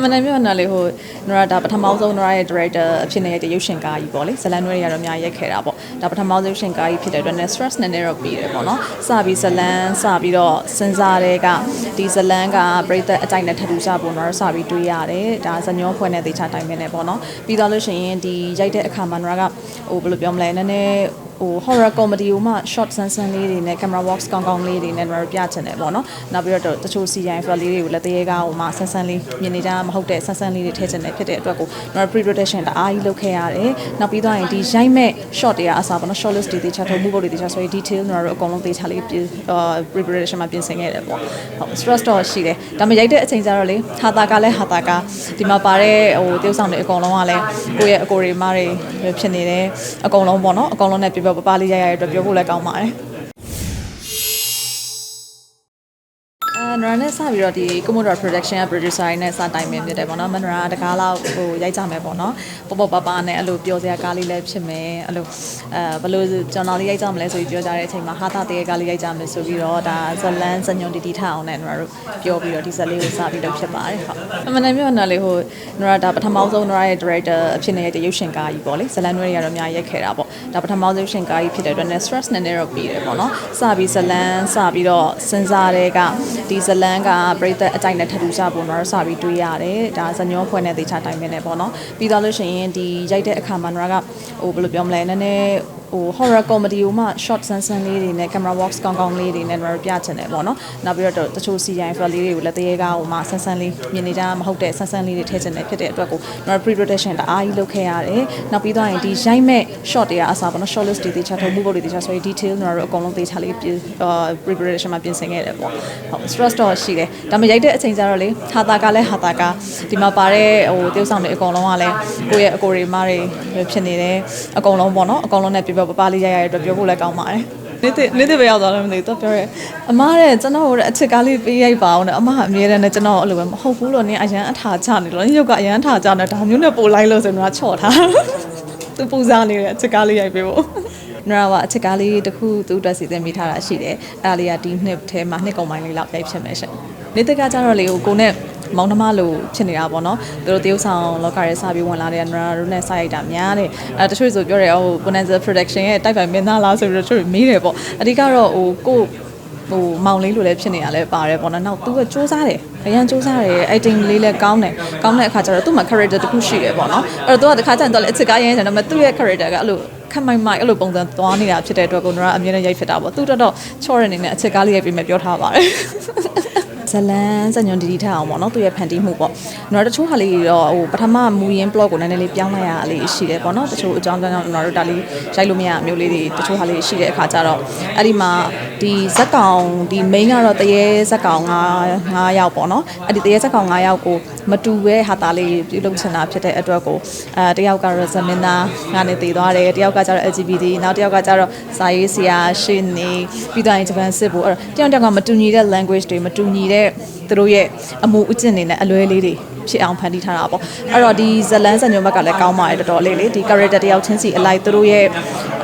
အမှန်တမ်းပြောရင်တော့လေဟိုနရဒါပထမဆုံးနရရဲ့ director အဖြစ်နဲ့ရိုက်တဲ့ရုပ်ရှင်ကားကြီးပေါ့လေဇလန်နွဲတွေကတော့အများကြီးရိုက်ခဲ့တာပေါ့ဒါပထမဆုံးရုပ်ရှင်ကားကြီးဖြစ်တဲ့အတွက် net stress နဲ့နဲ့တော့ပြီးတယ်ပေါ့နော်စပြီးဇလန်စပြီးတော့စဉ်းစားတဲ့ကဒီဇလန်ကပရိသတ်အကြိုက်နဲ့ထပ်တူကြပုံတော့စပြီးတွေးရတယ်ဒါဇညောဖွဲ့နဲ့တေချာတိုင်ပင်နေပေါ့နော်ပြီးတော့လို့ရှိရင်ဒီရိုက်တဲ့အခါမှာနရကဟိုဘယ်လိုပြောမလဲနည်းနည်း ဟို horror comedy ကိုမှ short ဆန်းဆန်းလေးတွေနဲ့ camera works ကောင်းကောင်းလေးတွေနဲ့ကျွန်တော်ပြချင်တယ်ပေါ့နော်နောက်ပြီးတော့တချို့ CGI file လေးတွေကိုလက်သေးကားဟိုမှဆန်းဆန်းလေးမြင်နေကြမဟုတ်တဲ့ဆန်းဆန်းလေးတွေထည့်ချင်တယ်ဖြစ်တဲ့အတွက်ကိုကျွန်တော် pre production တအားကြီးလုပ်ခဲ့ရတယ်နောက်ပြီးတော့ရင်ဒီရိုက်မဲ့ short တွေကအစားပေါ့နော် short list တွေတေချာထုံမှုပုံတွေတေချာဆိုရင် detail ကျွန်တော်တို့အကုန်လုံးတေချာလေးပြင် pre production မှာပြင်ဆင်ခဲ့တယ်ပေါ့ဟုတ် stress တော့ရှိတယ်ဒါပေမဲ့ရိုက်တဲ့အချိန်ကျတော့လေဟာတာကလည်းဟာတာကဒီမှာပါတဲ့ဟိုတယောက်ဆောင်တွေအကုန်လုံးကလည်းကိုယ့်ရဲ့အကိုတွေမတွေဖြစ်နေတယ်အကုန်လုံးပေါ့နော်အကုန်လုံးနဲ့ပြပြပပလေးရိုက်ရတဲ့အတွက်ပြောဖို့လည်းကောင်းပါတယ် အဲနရနဲ့စပြီးတော့ဒီ Commodore Production က producer ရင်းနဲ့စတိုင်ပင်ဖြစ်တယ်ပေါ့နော်မနရတကားလောက်ဟိုရိုက်ကြမယ်ပေါ့နော်ပပပပနဲ့အဲ့လိုပြောစရာကားလေးလည်းဖြစ်မယ်အဲ့လိုအဲဘယ်လိုကျွန်တော်လေးရိုက်ကြမလဲဆိုပြီးပြောကြတဲ့အချိန်မှာဟာတာတရေကားလေးရိုက်ကြမယ်ဆိုပြီးတော့ဒါဇလန်းဇညွန်တီတီထအောင်နဲ့နရတို့ပြောပြီးတော့ဒီဇက်လေးကိုစပြီးတော့ဖြစ်ပါတယ်ဟုတ်အမှန်တမ်းပြောရင်တော့လေဟိုနရဒါပထမဆုံးနရရဲ့ director အဖြစ်နဲ့ရိုက်တဲ့ရုပ်ရှင်ကားကြီးပေါ့လေဇလန်းနွဲတွေကတော့အများကြီးရိုက်ခဲ့တာပေါ့ဒါပထမဆုံးရုပ်ရှင်ကားကြီးဖြစ်တဲ့အတွက် net stress နဲ့နဲ့တော့ပြီးတယ်ပေါ့နော်စပြီးဇလန်းစပြီးတော့စဉ်းစားတဲ့ကဒီဇလန်းကပရိသတ်အကြိုက်နဲ့ထပ်တူကြပုံတော့စပြီးတွေးရတယ်ဒါဇညောဖွဲ့နဲ့တေချာတိုင်ပင်နေပေါ့နော်ပြီးတော့လို့ရှိရင်ဒီရိုက်တဲ့အခါမှာနရကဟိုဘယ်လိုပြောမလဲနည်းနည်း ဟို horror comedy ကိုမှ short ဆန်းဆန်းလေးတွေနဲ့ camera works ကောင်းကောင်းလေးတွေနဲ့ကျွန်တော်ပြချင်တယ်ပေါ့နော်နောက်ပြီးတော့တချို့ CGI file လေးတွေကိုလက်သေးကားဟိုမှဆန်းဆန်းလေးမြင်နေကြမဟုတ်တဲ့ဆန်းဆန်းလေးတွေထည့်ချင်တယ်ဖြစ်တဲ့အတွက်ကိုကျွန်တော် pre production တအားကြီးလုပ်ခဲ့ရတယ်နောက်ပြီးတော့ရင်ဒီရိုက်မဲ့ short တွေကအစားပေါ့နော် short list တွေတေချာထုံမှုပုံတွေတေချာဆိုရင် detail ကျွန်တော်တို့အကုန်လုံးတေချာလေးပြင် pre production မှာပြင်ဆင်ခဲ့တယ်ပေါ့ဟုတ် stress တော့ရှိတယ်ဒါပေမဲ့ရိုက်တဲ့အချိန်ကျတော့လေဟာတာကလည်းဟာတာကဒီမှာပါတဲ့ဟိုတယောက်ဆောင်တွေအကုန်လုံးကလည်းကိုယ့်ရဲ့အကိုတွေမတွေဖြစ်နေတယ်အကုန်လုံးပေါ့နော်အကုန်လုံးနဲ့ပြပြပပလေးရိုက်ရတဲ့အတွက်ပြောဖို့လည်းကောင်းပါတယ်နေ့တနေ့တပဲရောက်သွားတယ်မသိဘူးတော့ပြောရဲအမားတဲ့ကျွန်တော်တို့အချစ်ကားလေးပေးရိုက်ပါအောင်နဲ့အမကအမြဲတမ်းနဲ့ကျွန်တော်အဲ့လိုပဲမဟုတ်ဘူးလို့နင်းအရန်အထာချနေလို့နင်းရုပ်ကအရန်အထာချနေဒါမျိုးနဲ့ပို့လိုက်လို့ဆိုတော့ချော့ထားသူပူစားနေတဲ့အချစ်ကားလေးရိုက်ပေးဖို့နရာကအချစ်ကားလေးတစ်ခုသူ့အတွက်စီစဉ်မိထားတာရှိတယ်အဲ့ဒါလေးကဒီနှစ်ထဲမှာနှစ်ကုန်ပိုင်းလေးလောက်ရိုက်ဖြစ်မယ်ရှင်နေ့တကကြတော့လေကိုကိုနဲ့ မောင်နှမလို့ဖြစ်နေတာပေါ့နော်သူတို့တရုပ်ဆောင်လောကရဲစပြီးဝင်လာတဲ့နရာတို့နဲ့စရိုက်တာများတယ်အဲတချို့ဆိုပြောတယ်ဟို Bonanza Production ရဲ့တိုက်ပိုင်မင်းသားလားဆိုပြီးတော့တချို့မေးတယ်ပေါ့အဓိကတော့ဟိုကိုဟိုမောင်လေးလိုလည်းဖြစ်နေတာလည်းပါတယ်ပေါ့နော်နောက်သူကစူးစမ်းတယ်အရန်စူးစမ်းတယ် acting လေးလည်းကောင်းတယ်ကောင်းတဲ့အခါကျတော့သူ့မှာ character တစ်ခုရှိတယ်ပေါ့နော်အဲ့တော့သူကတစ်ခါကျရင်တော့လည်းအစ်စ်ကားရရင်တယ်ဒါပေမဲ့သူ့ရဲ့ character ကအဲ့လိုခက်မိုက်မိုက်အဲ့လိုပုံစံသွားနေတာဖြစ်တဲ့အတွက်ကိုနရာအမြဲတမ်းရိုက်ဖြစ်တာပေါ့သူတော့တော့ချော့ရနေနဲ့အစ်စ်ကားလေးရိုက်ပြီးမှပြောထားပါတယ် ဇလန်စညွန်ဒီဒီထအောင်ပေါ့နော်သူရဲ့ဖန်တီးမှုပေါ့။ကျွန်တော်တချို့ဟာလေးတွေတော့ဟိုပထမမူရင်း blog ကိုနည်းနည်းလေးပြောင်းလိုက်ရတာလေးရှိတယ်ပေါ့နော်။တချို့အကြောင်းကြောင့်ကျွန်တော်တို့ဒါလေးရိုက်လို့မရအမျိုးလေးတွေတချို့ဟာလေးရှိတဲ့အခါကျတော့အဲ့ဒီမှာဒီဇက်ကောင်ဒီ main ကတော့တရေဇက်ကောင်9 9ယောက်ပေါ့နော်။အဲ့ဒီတရေဇက်ကောင်9ယောက်ကိုမတူပဲဟာတာလေးပြုလုပ်ချင်တာဖြစ်တဲ့အတွက်ကိုအဲတယောက်ကတော့ဇမင်းသားကနေတည်သွားတယ်တယောက်ကကျတော့ LGBT နောက်တယောက်ကကျတော့စာရေးဆရာရှင်းနေပြီးတော့ဂျပန်စစ်ဖို့အဲ့တော့တယောက်တယောက်ကမတူညီတဲ့ language တွေမတူညီတဲ့သူတို့ရဲ့အမှုအကျင့်တွေနဲ့အလွဲလေးတွေဖြစ်အောင်ဖန်တီးထားတာပေါ့အဲ့တော့ဒီဇလန်းစံညုံဘက်ကလည်းကောင်းပါတယ်တော်တော်လေးလေဒီ character တယောက်ချင်းစီအလိုက်သူတို့ရဲ့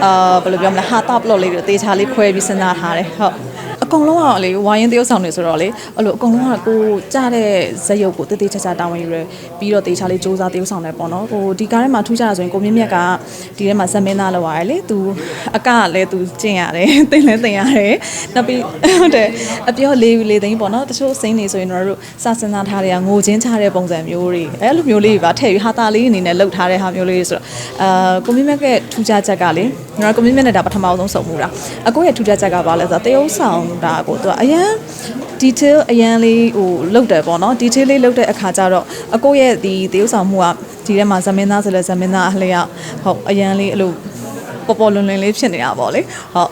အာဘယ်လိုပြောမလဲဟာတာ plot လေးတွေတေချာလေးခွဲပြီးစဉ်းစားထားတယ်ဟုတ် အကုန်လုံးကလေဝိုင်းရင်တရုပ်ဆောင်နေဆိုတော့လေအဲ့လိုအကုန်လုံးကကိုကြားတဲ့ဇက်ရုပ်ကိုတေးသေးချာချာတာဝန်ယူရပြီးတော့တေချာလေးစူးစမ်းတရုပ်ဆောင်တယ်ပေါ့နော်ဟိုဒီကားထဲမှာထူးခြားတာဆိုရင်ကိုမြင့်မြတ်ကဒီထဲမှာဇက်မင်းသားလောက်ရတယ်လေသူအကကလည်းသူကျင့်ရတယ်တင်လည်းတင်ရတယ်နောက်ပြီးဟုတ်တယ်အပြောလေးလေးသိန်းပေါ့နော်တချို့စိမ့်နေဆိုရင်တို့စစဉ်းစားထားတဲ့ငိုချင်းချတဲ့ပုံစံမျိုးတွေအဲ့လိုမျိုးလေးတွေပါထည့်ပြီးဟာတာလေးအနေနဲ့လှုပ်ထားတဲ့ဟာမျိုးလေးတွေဆိုတော့အာကိုမြင့်မြတ်ရဲ့ထူးခြားချက်ကလေ ကျွန်တော်ကိုမြင့်မြတ်နဲ့ဒါပထမဆုံးစုံမှုတာအကိုရဲ့ထူးခြားချက်ကဘာလဲဆိုတော့တရုပ်ဆောင်တာကိုသူကအရန် detail အရန်လေးဟိုလုပ်တယ်ပေါ့နော် detail လေးလုပ်တဲ့အခါကျတော့အကိုရဲ့ဒီတရုပ်ဆောင်မှုကဒီထဲမှာဇမင်းသားဆိုလဲဇမင်းသားအလျောက်ဟုတ်အရန်လေးအဲ့လိုပေါ်ပေါ်လွင်လွင်လေးဖြစ်နေတာပေါ့လေဟုတ်